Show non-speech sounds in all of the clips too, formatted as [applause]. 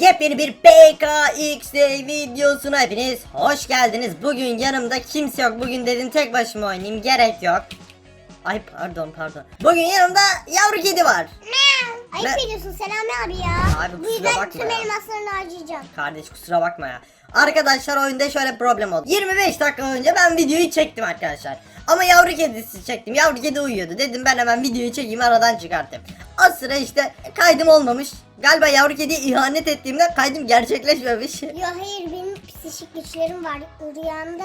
yepyeni bir PKXD videosuna hepiniz hoş geldiniz. Bugün yanımda kimse yok. Bugün dedim tek başıma oynayayım. Gerek yok. Ay pardon pardon. Bugün yanımda yavru kedi var. Ayıp Ne? ediyorsun Selami abi ya. Abi Bu kusura yüzden bakma tüm ya. elmaslarını harcayacağım. Kardeş kusura bakma ya. Arkadaşlar oyunda şöyle problem oldu. 25 dakika önce ben videoyu çektim arkadaşlar. Ama yavru kedisi çektim. Yavru kedi uyuyordu. Dedim ben hemen videoyu çekeyim aradan çıkartayım. O sıra işte kaydım olmamış. Galiba yavru kediye ihanet ettiğimden kaydım gerçekleşmemiş. Yo hayır benim psikik güçlerim var. Rüyamda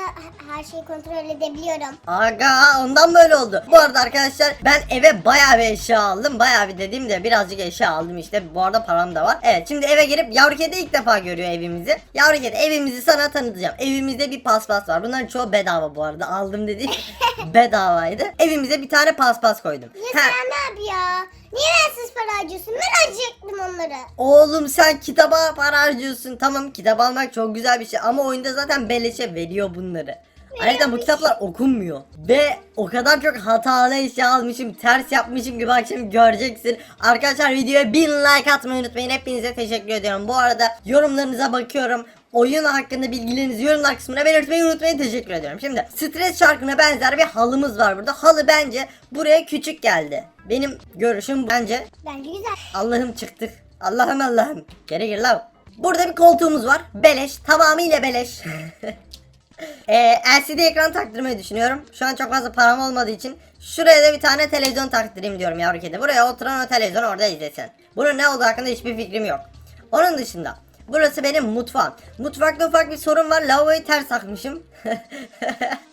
her şeyi kontrol edebiliyorum. Aga ondan böyle oldu. Bu arada arkadaşlar ben eve bayağı bir eşya aldım. Bayağı bir dediğimde birazcık eşya aldım işte. Bu arada param da var. Evet şimdi eve gelip yavru kedi ilk defa görüyor evimizi. Yavru kedi evimizi sana tanıtacağım. Evimizde bir paspas var. Bunların çoğu bedava bu arada. Aldım dedik. [laughs] Bedavaydı. Evimize bir tane paspas koydum. Ya Ha, Selami abi ya. Niye bensiz para harcıyorsun? Ben harcayacaktım onları. Oğlum sen kitaba para harcıyorsun. Tamam kitap almak çok güzel bir şey ama oyunda zaten beleşe veriyor bunları. Ayrıca bu kitaplar okunmuyor. Ve o kadar çok hatalı eşya almışım, ters yapmışım ki bak şimdi göreceksin. Arkadaşlar videoya 1000 like atmayı unutmayın. Hepinize teşekkür ediyorum. Bu arada yorumlarınıza bakıyorum. Oyun hakkında bilgilerinizi yorumlar kısmına belirtmeyi unutmayın. Teşekkür ediyorum. Şimdi stres şarkına benzer bir halımız var burada. Halı bence buraya küçük geldi. Benim görüşüm bence Bence güzel. Allah'ım çıktık. Allah'ım Allah'ım. Geri gir lan. Burada bir koltuğumuz var. Beleş. Tamamıyla beleş. [laughs] ee, LCD ekran taktırmayı düşünüyorum. Şu an çok fazla param olmadığı için şuraya da bir tane televizyon taktırayım diyorum yavru kedi. Buraya oturan o televizyon orada izlesin. Bunun ne olduğu hakkında hiçbir fikrim yok. Onun dışında burası benim mutfağım. Mutfakta ufak bir sorun var. Lavaboyu ters takmışım. [laughs]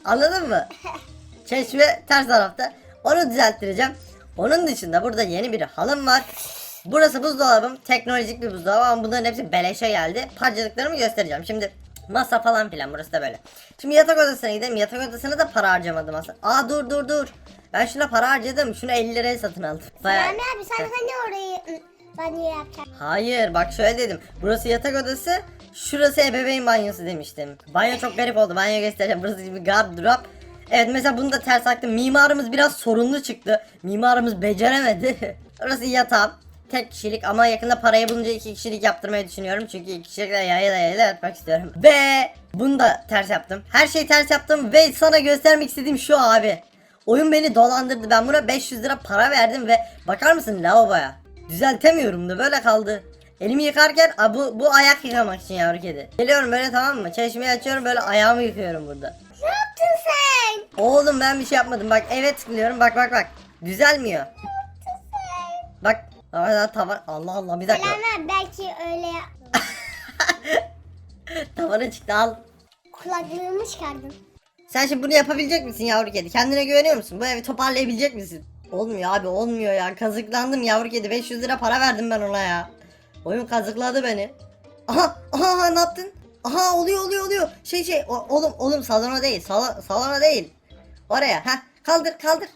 Anladın mı? [laughs] Çeşme ters tarafta. Onu düzelttireceğim. Onun dışında burada yeni bir halım var. Burası buzdolabım. Teknolojik bir buzdolabı ama bunların hepsi beleşe geldi. Parçalıklarımı göstereceğim. Şimdi masa falan filan burası da böyle. Şimdi yatak odasına gidelim. Yatak odasına da para harcamadım aslında. Aa dur dur dur. Ben şuna para harcadım. Şunu 50 liraya satın aldım. Bayağı- Selami abi sen hani orayı banyo yapacaksın? Hayır bak şöyle dedim. Burası yatak odası. Şurası ebeveyn banyosu demiştim. Banyo çok garip oldu. Banyo göstereceğim. Burası bir gardırop. Evet mesela bunu da ters taktım. Mimarımız biraz sorunlu çıktı. Mimarımız beceremedi. [laughs] Burası yatağım. Tek kişilik ama yakında parayı bulunca iki kişilik yaptırmayı düşünüyorum. Çünkü iki kişilikle yayla yayla yatmak istiyorum. Ve bunu da ters yaptım. Her şeyi ters yaptım ve sana göstermek istediğim şu abi. Oyun beni dolandırdı. Ben buna 500 lira para verdim ve bakar mısın lavaboya? Düzeltemiyorum da böyle kaldı. Elimi yıkarken a, bu, bu ayak yıkamak için yavru kedi. Geliyorum böyle tamam mı? Çeşmeyi açıyorum böyle ayağımı yıkıyorum burada. Yaptın sen? Oğlum ben bir şey yapmadım. Bak evet tıklıyorum. Bak bak bak. Düzelmiyor. Bak. Tavan. Allah Allah bir dakika. Abi belki öyle yap- [laughs] Tavana çıktı al. kulaklığımı çıkardın. Sen şimdi bunu yapabilecek misin yavru kedi? Kendine güveniyor musun? Bu evi toparlayabilecek misin? Olmuyor abi olmuyor ya. Kazıklandım yavru kedi. 500 lira para verdim ben ona ya. Oyun kazıkladı beni. Aha aha, aha ne yaptın? Aha oluyor oluyor oluyor. Şey şey o- oğlum oğlum salona değil. Sala, salona değil. Oraya. ha kaldır kaldır.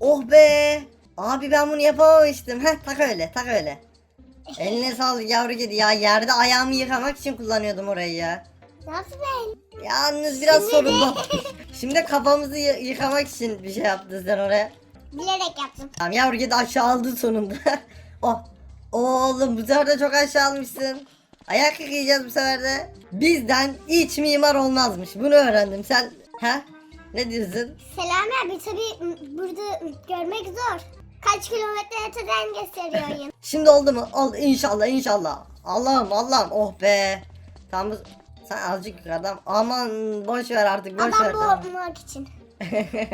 Oh be. Abi ben bunu yapamamıştım. Heh tak öyle tak öyle. [laughs] Eline sağlık yavru kedi ya. Yerde ayağımı yıkamak için kullanıyordum orayı ya. Nasıl ben? Yalnız biraz sorunlu. [laughs] Şimdi kafamızı yıkamak için bir şey yaptın sen oraya. Bilerek yaptım. Tamam yavru kedi aşağı aldı sonunda. [laughs] oh. Oğlum bu sefer de çok aşağı almışsın. Ayak yıkayacağız bu sefer de. Bizden iç mimar olmazmış. Bunu öğrendim. Sen ha? Ne diyorsun? Selami abi tabi burada görmek zor. Kaç kilometre öteden gösteriyor. [laughs] Şimdi oldu mu? Oldu inşallah inşallah. Allah'ım Allah'ım oh be. Tamam bu- sen azıcık yukarıdan. Aman boş ver artık boş ver. Adam tamam. boğmak için. [laughs]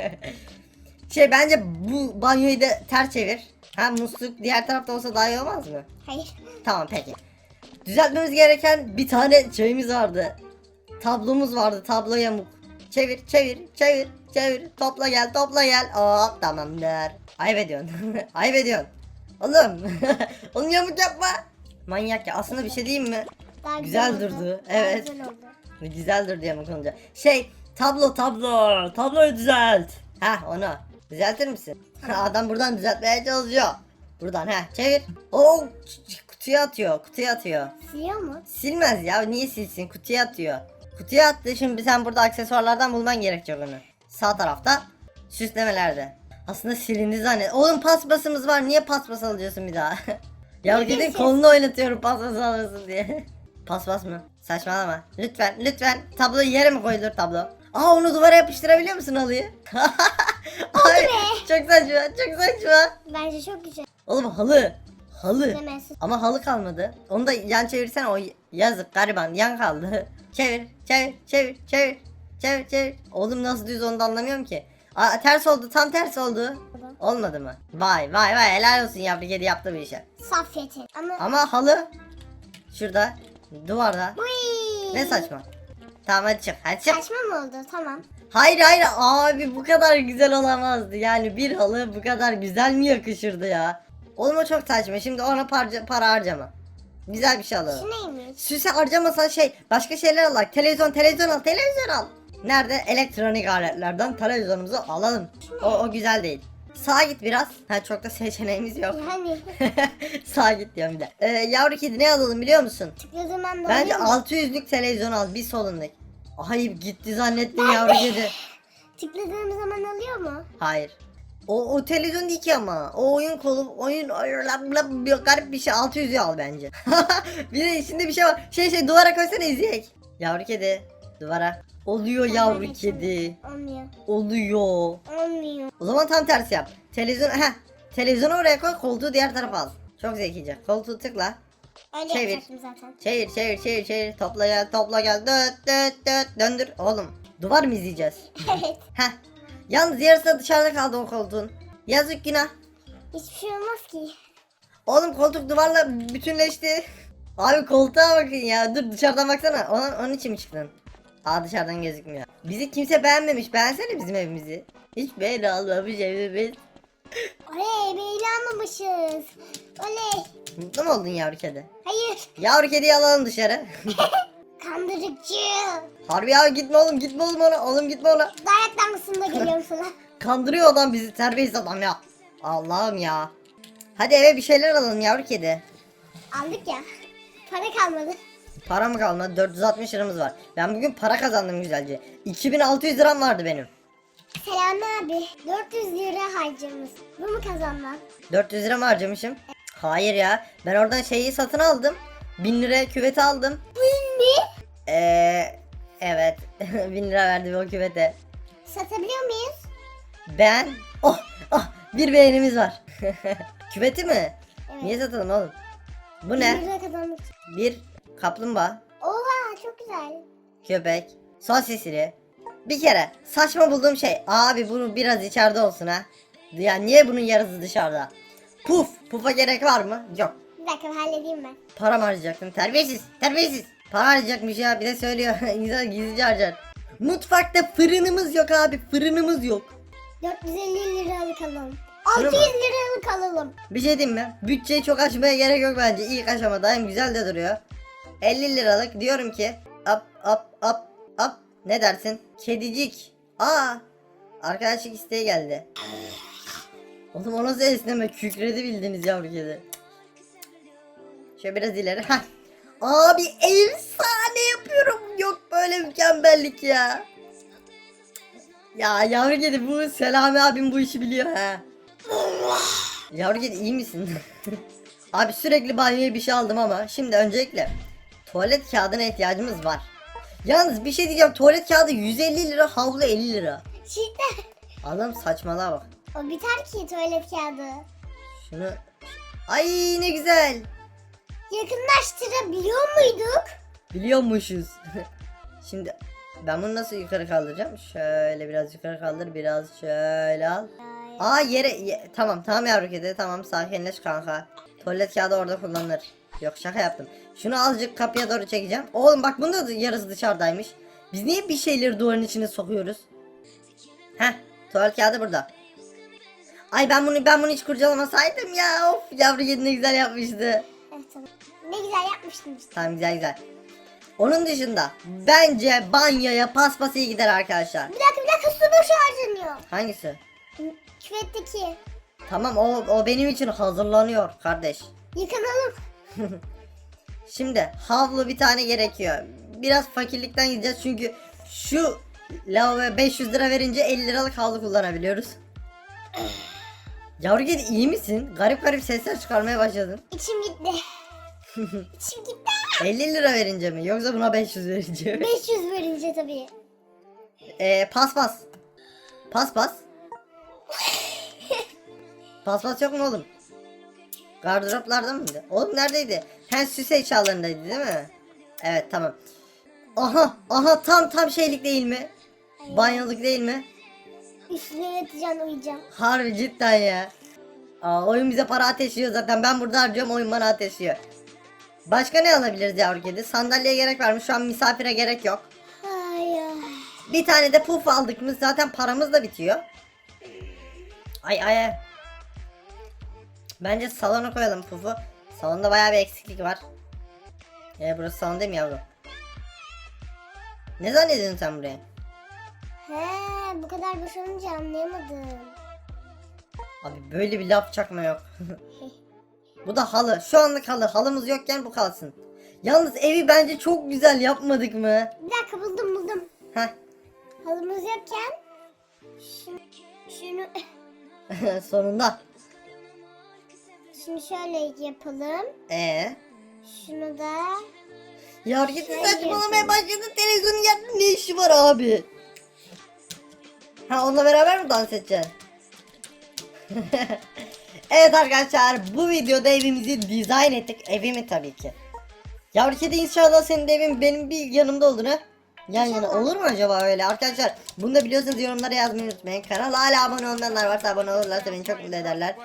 şey bence bu banyoyu da ters çevir. Ha musluk diğer tarafta olsa daha iyi olmaz mı? Hayır. Tamam peki. Düzeltmemiz gereken bir tane şeyimiz vardı. Tablomuz vardı. Tablo yamuk. Çevir, çevir, çevir, çevir. Topla gel, topla gel. Hop tamamdır. Ayıp ediyorsun. [laughs] Ayıp ediyorsun. Oğlum. [laughs] Onu yamuk yapma. Manyak ya. Aslında bir şey diyeyim mi? Daha Güzel oldu. durdu, Daha evet. Güzel oldu. Güzeldir diye mi konunca. Şey tablo tablo. Tabloyu düzelt. Ha onu. Düzeltir misin? [laughs] Adam buradan düzeltmeye çalışıyor. Buradan ha çevir. Oo kutuya atıyor. Kutuya atıyor. Siliyor mu? Silmez ya niye silsin? Kutuya atıyor. Kutuya attı şimdi sen burada aksesuarlardan bulman gerekecek onu. Sağ tarafta süslemelerde. Aslında silindi zannet. Oğlum paspasımız var niye paspas alıyorsun bir daha? [laughs] Ya Ne diyorsun? kolunu oynatıyorum paspas almasın diye. [laughs] paspas mı? Saçmalama. Lütfen lütfen. Tabloyu yere mi koyulur tablo? Aa onu duvara yapıştırabiliyor musun halıyı? [laughs] Ay. Çok saçma çok saçma. Bence çok güzel. Oğlum halı. Halı. Demezsin. Ama halı kalmadı. Onu da yan çevirsen o yazık gariban yan kaldı. [laughs] Çevir çevir çevir çevir. Çevir çevir. Oğlum nasıl düz onu da anlamıyorum ki. Aa, ters oldu tam ters oldu. Olmadı mı? Vay vay vay helal olsun yavru kedi yaptı bir işe. Safyetin. Ama... Ama halı şurada duvarda. Uy. Ne saçma. Tamam hadi çık hadi çık. Saçma mı oldu? Tamam. Hayır hayır abi bu kadar güzel olamazdı. Yani bir halı bu kadar güzel mi yakışırdı ya? Oğlum o çok saçma. Şimdi ona parça, para harcama. Güzel bir şey alalım. Şu neymiş? Süse harcamasan şey başka şeyler al. Televizyon televizyon al televizyon al. Nerede? Elektronik aletlerden televizyonumuzu alalım. O, o güzel değil. Sağa git biraz. Ha çok da seçeneğimiz yok. Yani [laughs] Sağa git diyorum bir de. Ee, yavru kedi ne alalım biliyor musun? tıkladığım anda Bence oluyor mu? 600'lük televizyon al bir solundaki. Ay gitti zannettim yavru kedi. Tıkladığım zaman oluyor mu? Hayır. O, o televizyon değil ki ama. O oyun kolu, oyun, oyun bir garip bir şey. 600'ü al bence. [laughs] bir de içinde bir şey var. Şey şey duvara koysana izleyek. Yavru kedi. Duvara. Oluyor yavru Olmuyor. kedi. Olmuyor. Oluyor. Olmuyor. O zaman tam tersi yap. Televizyon, heh. Televizyonu oraya koy, koltuğu diğer tarafa al. Çok zekice. Koltuğu tıkla. Öyle Çevir. zaten. Çevir, çevir, çevir, çevir. Topla gel, topla gel. Döt, döt, döt. Döndür. Oğlum, duvar mı izleyeceğiz? [laughs] evet. Heh. Yalnız yarısı da dışarıda kaldı o koltuğun. Yazık günah. Hiçbir şey olmaz ki. Oğlum koltuk duvarla bütünleşti. Abi koltuğa bakın ya. Dur dışarıdan baksana. Onun, onun için mi çıktın? Aa dışarıdan gözükmüyor. Bizi kimse beğenmemiş. Beğensene bizim evimizi. Hiç beğeni almamış evimiz. Oley beyle almamışız. Oley. Mutlu mu oldun yavru kedi? Hayır. Yavru kediyi alalım dışarı. [laughs] Kandırıcı. Harbi ya gitme oğlum gitme oğlum ona. Oğlum gitme ona. Dayak damgasında geliyorum sana. [laughs] Kandırıyor adam bizi. Terbiyesiz adam ya. Allah'ım ya. Hadi eve bir şeyler alalım yavru kedi. Aldık ya. Para kalmadı. Para mı kalmadı? 460 liramız var. Ben bugün para kazandım güzelce. 2600 liram vardı benim. Selami abi 400 lira harcamış. Bu mu kazanma? 400 lira mı harcamışım? Hayır ya. Ben oradan şeyi satın aldım. 1000 liraya küveti aldım. Bu ne? Eee evet. [laughs] 1000 lira verdim o küvete. Satabiliyor muyuz? Ben oh oh bir beğenimiz var. [laughs] Küveti mi? Evet. Niye satalım oğlum? Bu 1 ne? lira kazandık. Bir kaplumbağa, Oha çok güzel. köpek, sosisli. Bir kere saçma bulduğum şey. Abi bunu biraz içeride olsun ha. Ya niye bunun yarısı dışarıda? Puf. Pufa gerek var mı? Yok. Bir dakika halledeyim ben. Para mı harcayacaktım? Terbiyesiz. Terbiyesiz. Para harcayacakmış ya. Bir de söylüyor. [laughs] İnsan gizlice harcar. Mutfakta fırınımız yok abi. Fırınımız yok. 450 liralık alalım. Şuna 600 bak. liralık alalım. Bir şey diyeyim mi? Bütçeyi çok açmaya gerek yok bence. İlk aşamada hem güzel de duruyor. 50 liralık diyorum ki. Up up up up. Ne dersin? Kedicik. Aa. Arkadaşlık isteği geldi. Oğlum o nasıl esneme? Kükredi bildiğiniz yavru kedi. Şöyle biraz ileri. Abi efsane yapıyorum. Yok böyle mükemmellik ya. Ya yavru kedi bu Selami abim bu işi biliyor ha. Yavru kedi iyi misin? [laughs] Abi sürekli banyoya bir şey aldım ama şimdi öncelikle tuvalet kağıdına ihtiyacımız var. Yalnız bir şey diyeceğim tuvalet kağıdı 150 lira havlu 50 lira. Cidden. [laughs] Adam saçmalığa bak. O biter ki tuvalet kağıdı. Şunu Ay ne güzel. Yakınlaştırabiliyor muyduk? Biliyormuşuz. [laughs] Şimdi ben bunu nasıl yukarı kaldıracağım? Şöyle biraz yukarı kaldır biraz şöyle al. Aa yere ye- tamam tamam yavru kedi tamam sakinleş kanka. Tuvalet kağıdı orada kullanılır. Yok şaka yaptım. Şunu azıcık kapıya doğru çekeceğim. Oğlum bak bunda da yarısı dışarıdaymış. Biz niye bir şeyleri duvarın içine sokuyoruz? Heh tuvalet kağıdı burada. Ay ben bunu ben bunu hiç kurcalamasaydım ya. Of yavru kedi ne güzel yapmıştı. Evet tamam. Ne güzel yapmıştın işte. Tamam güzel güzel. Onun dışında bence banyoya paspas iyi gider arkadaşlar. Bir dakika bir dakika su boşu harcanıyor. Hangisi? Küvetteki. Tamam o, o benim için hazırlanıyor kardeş. Yıkanalım. [laughs] Şimdi havlu bir tane gerekiyor. Biraz fakirlikten gideceğiz çünkü şu lavaboya 500 lira verince 50 liralık havlu kullanabiliyoruz. [sighs] Yavru kedi iyi misin? Garip garip sesler çıkarmaya başladın. İçim gitti. İçim gitti. 50 lira verince mi? Yoksa buna 500 verince mi? 500 verince tabii. Ee, pas pas. Pas pas. pas pas yok mu oğlum? Gardıroplarda mıydı? Oğlum neredeydi? Hen süs eşyalarındaydı değil mi? Evet tamam. Aha aha tam tam şeylik değil mi? Banyoluk değil mi? Üstüne yatacağım uyuyacağım. Harbi cidden ya. Aa, oyun bize para ateşliyor zaten. Ben burada harcıyorum oyun bana ateşliyor. Başka ne alabiliriz yavru kedi? Sandalyeye gerek var mı? Şu an misafire gerek yok. Ay ay. Bir tane de puf aldık mı zaten paramız da bitiyor. Ay ay ay. Bence salona koyalım pufu. Salonda bayağı bir eksiklik var. E burası salon değil mi yavrum? Ne zannediyorsun sen buraya? He bu kadar boş olunca anlayamadım. Abi böyle bir laf çakma yok. [laughs] bu da halı. Şu anlık halı. Halımız yokken bu kalsın. Yalnız evi bence çok güzel yapmadık mı? Bir dakika buldum buldum. Heh. Halımız yokken şunu, şunu, [laughs] Sonunda. şunu şöyle yapalım. Ee. Şunu da Ya git Şöyle saçmalamaya başladı televizyonun yanında ne işi var abi? Ha onunla beraber mi dans edeceksin? [laughs] evet arkadaşlar bu videoda evimizi dizayn ettik. Evimi tabii ki. Yavru kedi inşallah senin de evin benim bir yanımda olur ha. Yan yana olur mu acaba öyle? Arkadaşlar bunu da biliyorsanız yorumlara yazmayı unutmayın. Kanala hala abone olmayanlar varsa abone olurlarsa beni çok mutlu ederler.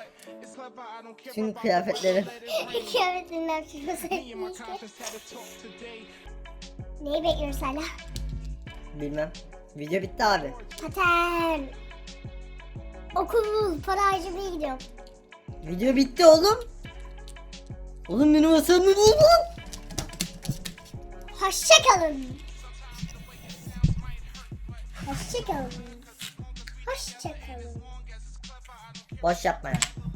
Tüm kıyafetlerim. [laughs] kıyafetinden çıkması. Neyi bekliyoruz hala? Bilmem. Video bitti abi. Patern. Okul para harcamaya gidiyorum. Video bitti oğlum. Oğlum benim masamı buldun. Hoşçakalın. Hoşçakalın. Hoşçakalın. Boş yapma ya.